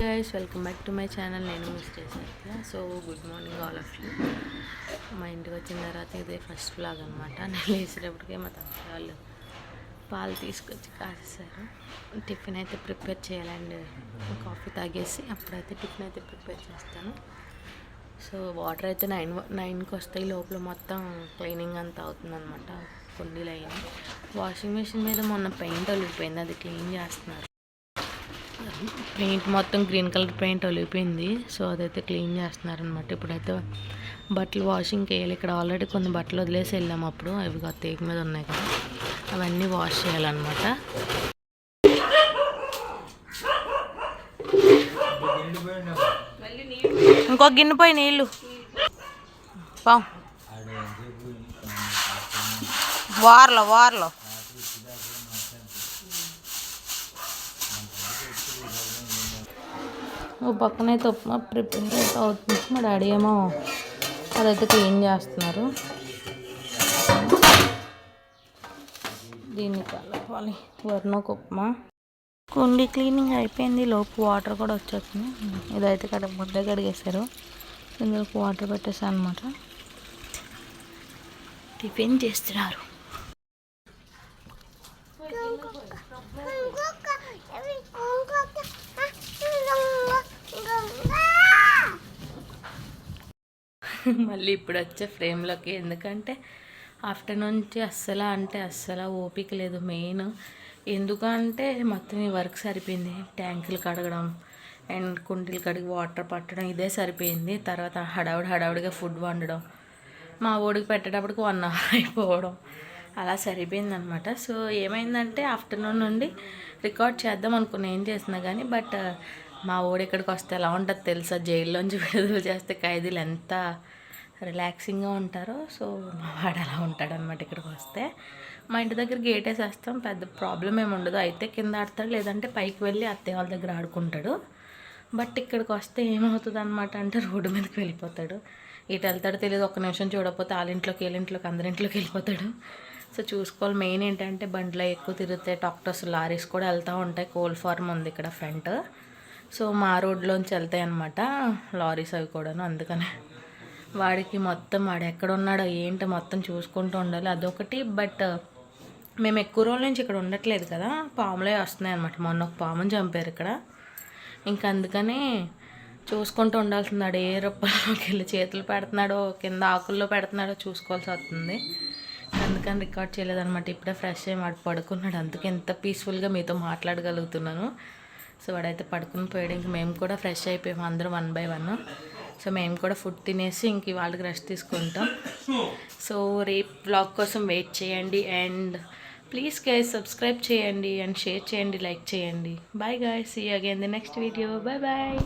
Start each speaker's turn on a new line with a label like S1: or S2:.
S1: Guys welcome back to my channel నేను miss చేశాను so good morning all of you మా ఇంటికి వచ్చిన తర్వాత ఇదే ఫస్ట్ ఫ్లాగ్ అనమాట నేను లేచేటప్పటికే మా తమ్ముడు వాళ్ళు పాలు తీసుకొచ్చి కాసేసారు. టిఫిన్ అయితే ప్రిపేర్ చేయాలండి. కాఫీ తాగేసి అప్పుడైతే టిఫిన్ అయితే ప్రిపేర్ చేస్తాను. సో వాటర్ అయితే నైన్ నైన్కి వస్తాయి. లోపల మొత్తం క్లీనింగ్ అంతా అవుతుందన్నమాట. కుండీలు అయ్యాయి వాషింగ్ మిషన్ మీద మొన్న పెయింట్ ఒలిగిపోయింది. అది క్లీన్ చేస్తున్నారు. పెయింట్ మొత్తం గ్రీన్ కలర్ పెయింట్ ఒలిగిపోయింది. సో అదైతే క్లీన్ చేస్తున్నారు అనమాట ఇప్పుడైతే బట్టలు వాషింగ్కి వేయాలి ఇక్కడ ఆల్రెడీ కొన్ని బట్టలు వదిలేసి వెళ్ళాము అప్పుడు. అవి ఏక్ మీద ఉన్నాయి కదా. అవన్నీ వాష్ చేయాలన్నమాట. ఇంకో గిన్నె పోయి నీళ్ళు. పా. వార్లో వార్లో. ఓ పక్కనైతే ఉప్మా ప్రిపేర్ అయితే అవుతుంది. మా డాడీ ఏమో అదైతే క్లీన్ చేస్తున్నారు. దీన్ని కలపాలి. వర్ణకు ఉప్మా కుండీ క్లీనింగ్ అయిపోయింది. లోపు వాటర్ కూడా వచ్చేస్తుంది. ఇదైతే కడ ముద్ద కడిగేశారు. ఇందులోకి వాటర్ పెట్టేసాను అనమాట టిఫిన్ చేస్తున్నారు. మళ్ళీ ఇప్పుడు వచ్చే ఫ్రేమ్లోకి. ఎందుకంటే ఆఫ్టర్నూన్ నుంచి అస్సలు అంటే అస్సలు ఓపిక లేదు మెయిన్. ఎందుకంటే మొత్తం ఈ వర్క్ సరిపోయింది. ట్యాంకులు కడగడం అండ్ కుండీలు కడిగి వాటర్ పట్టడం ఇదే సరిపోయింది. తర్వాత హడావుడి హడావుడిగా ఫుడ్ వండడం మా ఓడికి పెట్టేటప్పటికి వన్ అవర్ అయిపోవడం అలా సరిపోయింది అనమాట సో ఏమైందంటే ఆఫ్టర్నూన్ నుండి రికార్డ్ చేద్దాం అనుకున్నా ఏం చేసినా కానీ బట్ మా ఊడు ఇక్కడికి వస్తే ఎలా ఉంటుంది తెలుసా? జైల్లోంచి విడుదల చేస్తే ఖైదీలు ఎంత రిలాక్సింగ్గా ఉంటారో. సో మా వాడు అలా ఉంటాడనమాట ఇక్కడికి వస్తే. మా ఇంటి దగ్గర గేట్ వేసేస్తాం. పెద్ద ప్రాబ్లం ఏమి ఉండదు. అయితే కింద ఆడతాడు. లేదంటే పైకి వెళ్ళి అత్తయ్య వాళ్ళ దగ్గర ఆడుకుంటాడు. బట్ ఇక్కడికి వస్తే ఏమవుతుంది అనమాట అంటే రోడ్డు మీదకి వెళ్ళిపోతాడు. ఇటు వెళ్తాడో తెలియదు ఒక్క నిమిషం చూడకపోతే వాళ్ళ ఇంట్లోకి వీళ్ళింట్లోకి అందరింట్లోకి వెళ్ళిపోతాడు. సో చూసుకోవాలి. మెయిన్ ఏంటంటే బండ్లో ఎక్కువ తిరిగితే టాక్టర్స్ లారీస్ కూడా వెళ్తూ ఉంటాయి. కోల్ ఫార్మ్ ఉంది ఇక్కడ ఫ్రంట్. సో మా రోడ్లోంచి వెళ్తాయి అనమాట లారీస్ అవి కూడాను అందుకనే. వాడికి మొత్తం వాడు ఎక్కడ ఉన్నాడో ఏంటో మొత్తం చూసుకుంటూ ఉండాలి అదొకటి. బట్ మేము ఎక్కువ రోజుల నుంచి ఇక్కడ ఉండట్లేదు కదా పాములే వస్తున్నాయి అనమాట మొన్న ఒక పాముని చంపారు ఇక్కడ. ఇంకా అందుకని చూసుకుంటూ ఉండాల్సింది. ఏ రూపంలోకి వెళ్ళి చేతులు పెడుతున్నాడో కింద ఆకుల్లో పెడుతున్నాడో చూసుకోవాల్సి వస్తుంది. అందుకని రికార్డ్ చేయలేదన్నమాట. ఇప్పుడే ఫ్రెష్ అయ్యి వాడు పడుకున్నాడు. అందుకే ఎంత పీస్ఫుల్గా మీతో మాట్లాడగలుగుతున్నాను. సో వాడైతే పడుకుని పోయాడు. ఇంక మేము కూడా ఫ్రెష్ అయిపోయాము అందరం వన్ బై వన్ సో మేము కూడా ఫుడ్ తినేసి ఇంక వాళ్ళకి రెస్ట్ తీసుకుంటాం. సో రేపు బ్లాగ్ కోసం వెయిట్ చేయండి అండ్ ప్లీజ్ గైస్ సబ్స్క్రైబ్ చేయండి అండ్ షేర్ చేయండి లైక్ చేయండి. Bye guy see again the next video bye bye